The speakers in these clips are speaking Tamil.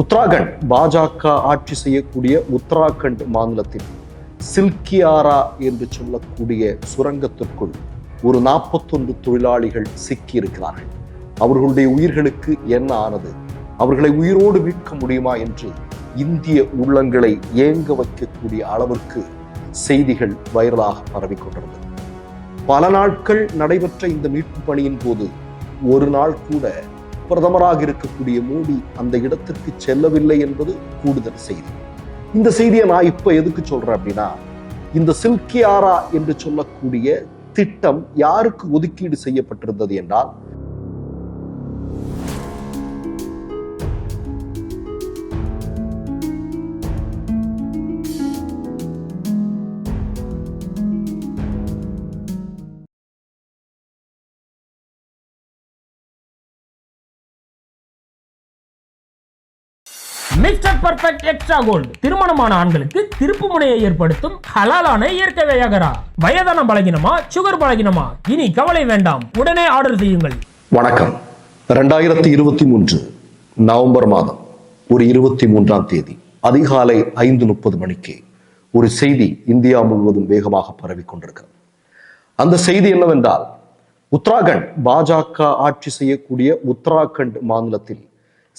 உத்தராகண்ட். பாஜக ஆட்சி செய்யக்கூடிய உத்தராகண்ட் மாநிலத்தில் சில்கியாரா என்று சொல்லக்கூடிய சுரங்கத்திற்குள் ஒரு நாற்பத்தொன்று தொழிலாளிகள் சிக்கியிருக்கிறார்கள். அவர்களுடைய உயிர்களுக்கு என்ன ஆனது? அவர்களை உயிரோடு மீட்க முடியுமா என்று இந்திய உள்ளங்களை ஏங்க வைக்கக்கூடிய அளவிற்கு செய்திகள் வைரலாக பரவிக்கொண்டிருந்தது பல நாட்கள் நடைபெற்ற இந்த மீட்பு பணியின் போது ஒரு நாள் கூட பிரதமராக இருக்கக்கூடிய மோடி அந்த இடத்திற்கு செல்லவில்லை என்பது கூடுதல் செய்தி. இந்த செய்தியை நான் இப்ப எதுக்கு சொல்றேன் அப்படின்னா இந்த சில்கியாரா என்று சொல்லக்கூடிய திட்டம் யாருக்கு ஒதுக்கீடு செய்யப்பட்டிருந்தது என்றால் மிஸ்டர் பர்ஃபெக்ட் எக்ஸ்ட்ரா கோல்டு. திருமணமான ஆண்களுக்கு திருப்பு முனையை ஏற்படுத்தும் ஹலாலான இயற்கை வையகரா. வயதான பலகினமா சுகர் பலகினமா? இனி கவலை வேண்டாம். உடனே ஆர்டர் செய்யுங்கள். வணக்கம். ரெண்டாயிரத்தி இருபத்தி மூன்று நவம்பர் மாதம் ஒரு இருபத்தி மூன்றாம் தேதி அதிகாலை ஐந்து முப்பது மணிக்கு ஒரு செய்தி இந்தியா முழுவதும் வேகமாக பரவிக் கொண்டிருக்கிறது. அந்த செய்தி என்னவென்றால் உத்தராகண்ட் பாஜக ஆட்சி செய்யக்கூடிய உத்தராகண்ட் மாநிலத்தில்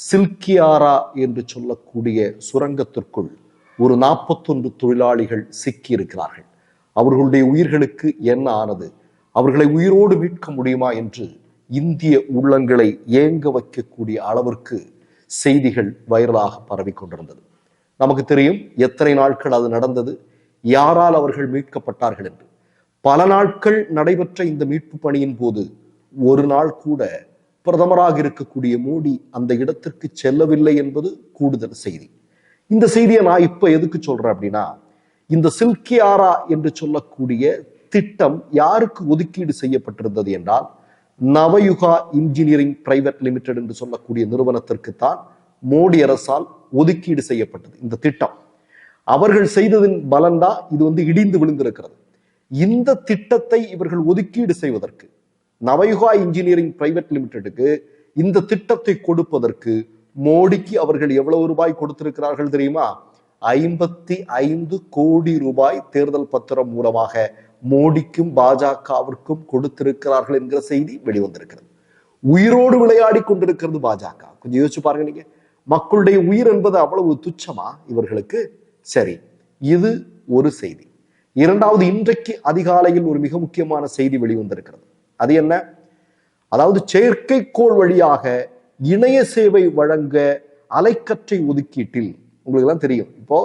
சில்கியாரா என்று சொல்லக்கூடிய சுரங்கத்திற்குள் ஒரு நாற்பத்தொன்று தொழிலாளிகள் சிக்கியிருக்கிறார்கள். அவர்களுடைய உயிர்களுக்கு என்ன ஆனது? அவர்களை உயிரோடு மீட்க முடியுமா என்று இந்திய உள்ளங்களை ஏங்க வைக்கக்கூடிய அளவிற்கு செய்திகள் வைரலாக பரவிக் கொண்டிருந்தது. நமக்கு தெரியும் எத்தனை நாட்கள் அது நடந்தது? யாரால் அவர்கள் மீட்கப்பட்டார்கள் என்று? பல நாட்கள் நடைபெற்ற இந்த மீட்பு பணியின் போது ஒரு நாள் கூட பிரதமராக இருக்கக்கூடிய மோடி அந்த இடத்திற்கு செல்லவில்லை என்பது கூடுதல் செய்தி. இந்த செய்தியை நான் இப்ப எதுக்கு சொல்றேன் அப்படின்னா இந்த சில்கியாரா என்று சொல்லக்கூடிய திட்டம் யாருக்கு ஒதுக்கீடு செய்யப்பட்டிருந்தது என்றால் நவயுகா இன்ஜினியரிங் பிரைவேட் லிமிடெட் என்று சொல்லக்கூடிய நிறுவனத்திற்கு தான் மோடி அரசால் ஒதுக்கீடு செய்யப்பட்டது இந்த திட்டம். அவர்கள் செய்ததின் பலன்தான் இது வந்து இடிந்து விழுந்திருக்கிறது. இந்த திட்டத்தை இவர்கள் ஒதுக்கீடு செய்வதற்கு நவயுகா இன்ஜினியரிங் பிரைவேட் லிமிடெடுக்கு இந்த திட்டத்தை கொடுப்பதற்கு மோடிக்கு அவர்கள் எவ்வளவு ரூபாய் கொடுத்திருக்கிறார்கள் தெரியுமா? ஐம்பத்தி ஐந்து கோடி ரூபாய் தேர்தல் பத்திரம் மூலமாக மோடிக்கும் பாஜகவிற்கும் கொடுத்திருக்கிறார்கள் என்கிற செய்தி வெளிவந்திருக்கிறது. உயிரோடு விளையாடி கொண்டிருக்கிறது பாஜக. கொஞ்சம் யோசிச்சு பாருங்க நீங்க. மக்களுடைய உயிர் என்பது அவ்வளவு துச்சமா? இவர்களுக்கு சரி இது ஒரு செய்தி. இரண்டாவது இன்றைக்கு அதிகாலையில் ஒரு மிக முக்கியமான செய்தி வெளிவந்திருக்கிறது. அது என்ன? அதாவது செயற்கைக்கோள் வழியாக இணைய சேவை வழங்க அலைக்கற்றை ஒதுக்கீட்டில். உங்களுக்கு எல்லாம் தெரியும். இப்போ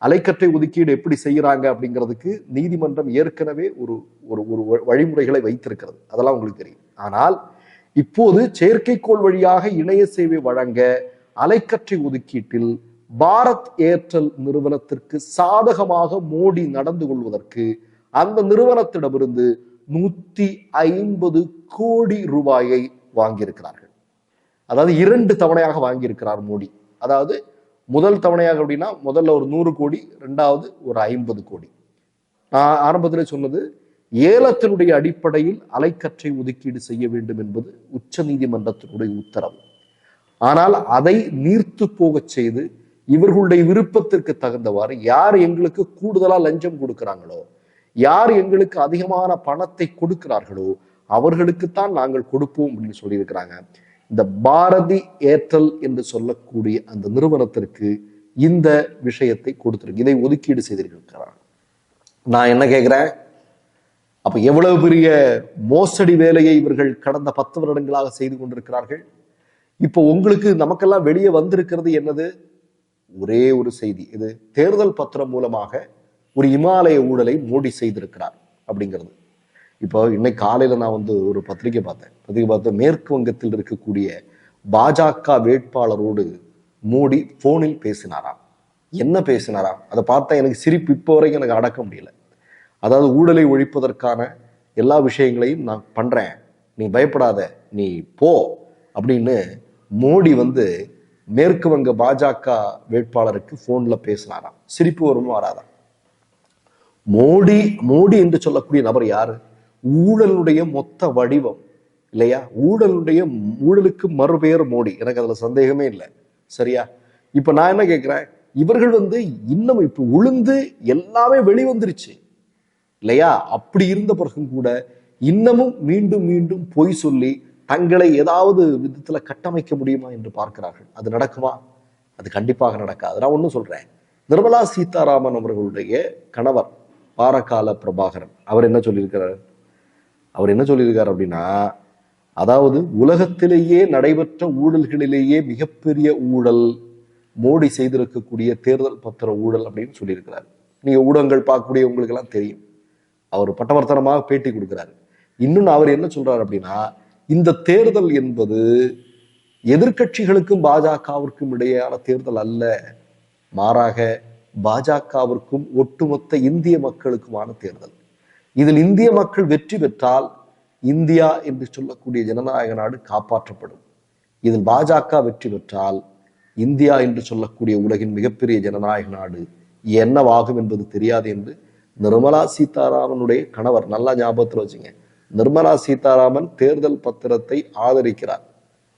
அலைக்கற்றை ஒதுக்கீடு எப்படி செய்யறாங்க அப்படிங்கிறதுக்கு நீதிமன்றம் ஏற்கனவே ஒரு ஒரு ஒரு வ- வழிமுறைகளை வைத்திருக்கிறது. அதெல்லாம் உங்களுக்கு தெரியும். ஆனால் இப்போது செயற்கைக்கோள் வழியாக இணைய சேவை வழங்க அலைக்கற்றை ஒதுக்கீட்டில் பாரத் ஏர்டெல் நிறுவனத்திற்கு சாதகமாக மோடி நடந்து கொள்வதற்கு அந்த நிறுவனத்திடமிருந்து நூத்தி ஐம்பது கோடி ரூபாயை வாங்கியிருக்கிறார்கள். அதாவது இரண்டு தவணையாக வாங்கியிருக்கிறார் மோடி. அதாவது முதல் தவணையாக அப்படின்னா முதல்ல ஒரு நூறு கோடி ரெண்டாவது ஒரு ஐம்பது கோடி. நான் ஆரம்பத்தில் சொன்னது ஏலத்தினுடைய அடிப்படையில் அலைக்கற்றை ஒதுக்கீடு செய்ய வேண்டும் என்பது உச்ச நீதிமன்றத்தினுடைய உத்தரவு. ஆனால் அதை நீர்த்து போகச் செய்து இவர்களுடைய விருப்பத்திற்கு தகுந்தவாறு யார் எங்களுக்கு கூடுதலா லஞ்சம் கொடுக்கிறாங்களோ யார் எங்களுக்கு அதிகமான பணத்தை கொடுக்கிறார்களோ அவர்களுக்குத்தான் நாங்கள் கொடுப்போம் அப்படின்னு சொல்லியிருக்கிறாங்க. இந்த பாரதி ஏர்டெல் என்று சொல்லக்கூடிய அந்த நிறுவனத்திற்கு இந்த விஷயத்தை கொடுத்திருக்கு. இதை ஒதுக்கீடு செய்திருக்கிறார். நான் என்ன கேட்கிறேன்? அப்ப எவ்வளவு பெரிய மோசடி வேலையை இவர்கள் கடந்த பத்து வருடங்களாக செய்து கொண்டிருக்கிறார்கள்? இப்போ உங்களுக்கு நமக்கெல்லாம் வெளியே வந்திருக்கிறது என்னது? ஒரே ஒரு செய்தி. இது தேர்தல் பத்திரம் மூலமாக ஒரு இமாலய ஊழலை மோடி செய்திருக்கிறார் அப்படிங்கிறது. இப்போ இன்னைக்கு காலையில நான் வந்து ஒரு பத்திரிக்கை பார்த்தேன். பத்திரிகை பார்த்து மேற்கு வங்கத்தில் இருக்கக்கூடிய பாஜக வேட்பாளரோடு மோடி போனில் பேசினாராம். என்ன பேசினாராம்? அதை பார்த்தா எனக்கு சிரிப்பு இப்போ வரைக்கும் எனக்கு அடக்க முடியல. அதாவது ஊழலை ஒழிப்பதற்கான எல்லா விஷயங்களையும் நான் பண்றேன். நீ பயப்படாத நீ போ அப்படின்னு மோடி வந்து மேற்கு வங்க பாஜக வேட்பாளருக்கு போன்ல பேசினாராம். சிரிப்பு வருமா வராதா மோடி மோடி என்று சொல்லக்கூடிய நபர் யாரு? ஊழலுடைய மொத்த வடிவம் இல்லையா? ஊழலுடைய ஊழலுக்கு மறுபெயர் மோடி. எனக்கு அதுல சந்தேகமே இல்லை. சரியா? இப்ப நான் என்ன கேட்கிறேன்? இவர்கள் வந்து இன்னும் இப்ப உளுந்து எல்லாமே வெளிவந்துருச்சு இல்லையா? அப்படி இருந்த பிறகும் கூட இன்னமும் மீண்டும் மீண்டும் பொய் சொல்லி தங்களை ஏதாவது விதத்துல கட்டமைக்க முடியுமா என்று பார்க்கிறார்கள். அது நடக்குமா? அது கண்டிப்பாக நடக்காது. நான் ஒன்றும் சொல்றேன். நிர்மலா சீதாராமன் அவர்களுடைய கணவர் பாரகால பிரபாகரன். அவர் என்ன சொல்லியிருக்கிறார்? அவர் என்ன சொல்லியிருக்கார் அப்படின்னா அதாவது உலகத்திலேயே நடைபெற்ற ஊழல்களிலேயே மிகப்பெரிய ஊழல் மோடி செய்திருக்கக்கூடிய தேர்தல் பத்திர ஊழல் அப்படின்னு சொல்லியிருக்கிறார். நீங்க ஊடகங்கள் பார்க்கக்கூடிய உங்களுக்கு எல்லாம் தெரியும். அவர் பட்டவர்த்தனமாக பேட்டி கொடுக்கிறாரு. இன்னும் அவர் என்ன சொல்றாரு அப்படின்னா இந்த தேர்தல் என்பது எதிர்க்கட்சிகளுக்கும் பாஜகவிற்கும் இடையேயான தேர்தல் அல்ல. மாறாக பாஜகவிற்கும் ஒட்டுமொத்த இந்திய மக்களுக்குமான தேர்தல். இதில் இந்திய மக்கள் வெற்றி பெற்றால் இந்தியா என்று சொல்லக்கூடிய ஜனநாயக நாடு காப்பாற்றப்படும். இதில் பாஜக வெற்றி பெற்றால் இந்தியா என்று சொல்லக்கூடிய உலகின் மிகப்பெரிய ஜனநாயக நாடு என்னவாகும் என்பது தெரியாது என்று நிர்மலா சீதாராமனுடைய கணவர் நல்லா ஞாபகத்தில் வச்சுங்க. நிர்மலா சீதாராமன் தேர்தல் பத்திரத்தை ஆதரிக்கிறார்.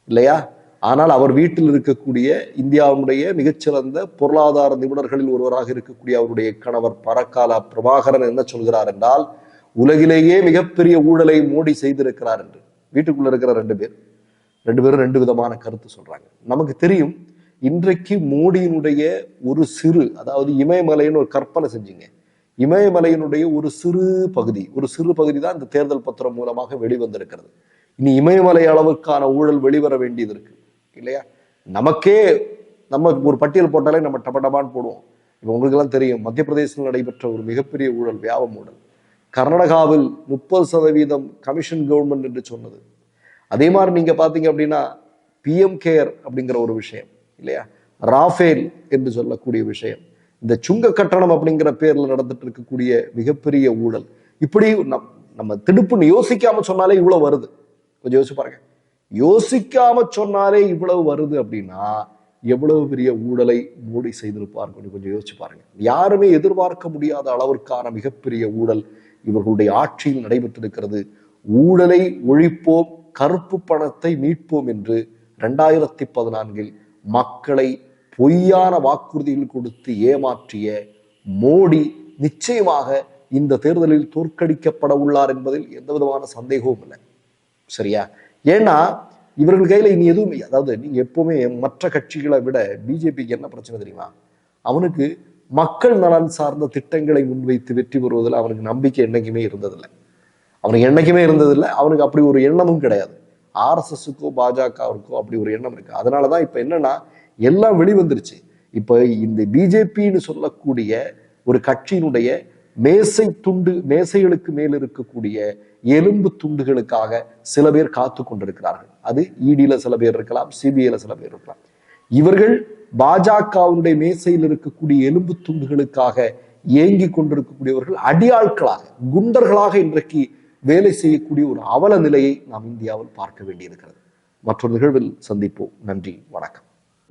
இல்லையா? ஆனால் அவர் வீட்டில் இருக்கக்கூடிய இந்தியாவுடைய மிகச்சிறந்த பொருளாதார நிபுணர்களில் ஒருவராக இருக்கக்கூடிய அவருடைய கணவர் பரக்கால பிரபாகரன் என்ன சொல்கிறார் என்றால் உலகிலேயே மிகப்பெரிய ஊழலை மோடி செய்திருக்கிறார் என்று. வீட்டுக்குள்ள இருக்கிற ரெண்டு பேர். ரெண்டு பேரும் ரெண்டு விதமான கருத்து சொல்றாங்க. நமக்கு தெரியும் இன்றைக்கு மோடியினுடைய ஒரு சிறு அதாவது இமயமலைன்னு ஒரு கற்பனை செஞ்சீங்க. இமயமலையினுடைய ஒரு சிறு பகுதி ஒரு சிறு பகுதி தான் இந்த தேர்தல் பத்திரம் மூலமாக வெளிவந்திருக்கிறது. இனி இமயமலை அளவுக்கான ஊழல் வெளிவர வேண்டியது இருக்கு. இல்லையா? நமக்கே நம்ம ஒரு பட்டியல் போட்டாலே நம்ம டபடபான்னு போடுவோம். இப்போ உங்களுக்கு எல்லாம் தெரியும் மத்திய பிரதேசத்தில் நடைபெற்ற ஒரு மிகப்பெரிய ஊழல் வியாபம் ஊழல். கர்நாடகாவில் முப்பது சதவீதம் கமிஷன் கவர்மெண்ட் என்று சொன்னது. அதே மாதிரி நீங்க பார்த்தீங்க அப்படின்னா பிஎம் கேர் அப்படிங்கிற ஒரு விஷயம் இல்லையா? ராஃபேல் என்று சொல்லக்கூடிய விஷயம். இந்த சுங்க கட்டணம் அப்படிங்கிற பேர்ல நடந்துட்டு இருக்கக்கூடிய மிகப்பெரிய ஊழல். இப்படி நம் நம்ம திடுப்புன்னு யோசிக்காம சொன்னாலே இவ்வளவு வருது. கொஞ்சம் யோசிச்சு பாருங்க. யோசிக்காம சொன்னாலே இவ்வளவு வருது அப்படின்னா எவ்வளவு பெரிய ஊழலை மோடி செய்திருப்பார்கள் கொஞ்சம் கொஞ்சம் யோசிச்சு பாருங்க. யாருமே எதிர்பார்க்க முடியாத அளவிற்கான மிகப்பெரிய ஊழல் இவர்களுடைய ஆட்சியில் நடைபெற்றிருக்கிறது. ஊழலை ஒழிப்போம் கருப்பு பணத்தை மீட்போம் என்று ரெண்டாயிரத்தி பதினான்கில் மக்களை பொய்யான வாக்குறுதிகள் கொடுத்து ஏமாற்றிய மோடி நிச்சயமாக இந்த தேர்தலில் தோற்கடிக்கப்பட உள்ளார் என்பதில் எந்த விதமான சந்தேகமும் இல்லை. சரியா? ஏன்னா இவர்கள் கையில் இனி எதுவுமே அதாவது நீங்க எப்பவுமே மற்ற கட்சிகளை விட பிஜேபிக்கு என்ன பிரச்சனை தெரியுமா? அவனுக்கு மக்கள் நலன் சார்ந்த திட்டங்களை முன்வைத்து வெற்றி பெறுவதில் அவனுக்கு நம்பிக்கை என்னைக்குமே இருந்ததில்லை. அவனுக்கு என்றைக்குமே இருந்ததில்லை. அவனுக்கு அப்படி ஒரு எண்ணமும் கிடையாது. ஆர்எஸ்எஸ்க்கோ பாஜகவிற்கோ அப்படி ஒரு எண்ணம் இருக்கு. அதனாலதான் இப்போ என்னன்னா எல்லாம் வெளிவந்துருச்சு. இப்போ இந்த பிஜேபின்னு சொல்லக்கூடிய ஒரு கட்சியினுடைய மேசை துண்டு மேசைகளுக்கு மேல் இருக்கக்கூடிய எலும்பு துண்டுகளுக்காக சில பேர் காத்து கொண்டிருக்கிறார்கள். அது இடியில சில பேர் இருக்கலாம் சிபிஐல சில பேர் இருக்கலாம். இவர்கள் பாஜகவுடைய மேசையில் இருக்கக்கூடிய எலும்பு துண்டுகளுக்காக ஏங்கி கொண்டிருக்கக்கூடியவர்கள் அடியாட்களாக குண்டர்களாக இன்றைக்கு வேலை செய்யக்கூடிய ஒரு அவல நிலையை நாம் இந்தியாவில் பார்க்க வேண்டியிருக்கிறது. மற்றொரு நிகழ்வில் சந்திப்போம். நன்றி வணக்கம்.